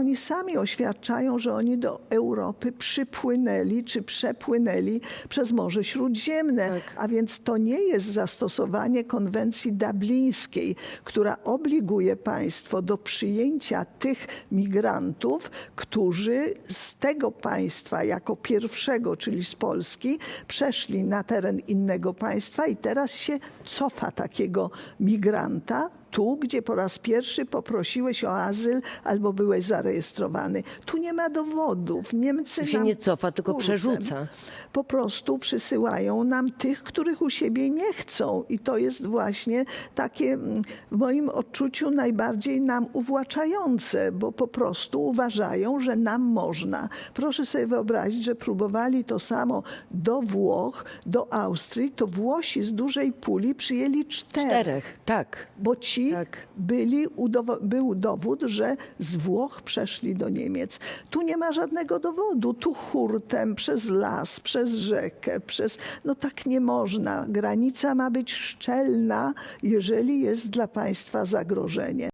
oni sami oświadczają, że oni do Europy przypłynęli czy przepłynęli przez Morze Śródziemne. Tak. A więc to nie jest zastosowanie konwencji dublińskiej, która obliguje państwo do przyjęcia tych migrantów, którzy z tego państwa jako pierwszego, czyli z Polski, przeszli na teren innego państwa i teraz się cofa takiego migranta tu, gdzie po raz pierwszy poprosiłeś o azyl albo byłeś zarejestrowany. Tu nie ma dowodów. Niemcy się nam nie cofa, tylko przerzuca. Po prostu przysyłają nam tych, których u siebie nie chcą. I to jest właśnie takie mm, w moim odczuciu najbardziej nam uwłaczające, bo po prostu uważają, że nam można. Proszę sobie wyobrazić, że próbowali to samo do Włoch, do Austrii, to Włosi z dużej puli przyjęli czterech Czterech, tak. bo ci Tak. byli, był dowód, że z Włoch przeszli do Niemiec. Tu nie ma żadnego dowodu. Tu hurtem, przez las, przez rzekę, przez... No tak nie można. Granica ma być szczelna, jeżeli jest dla państwa zagrożenie.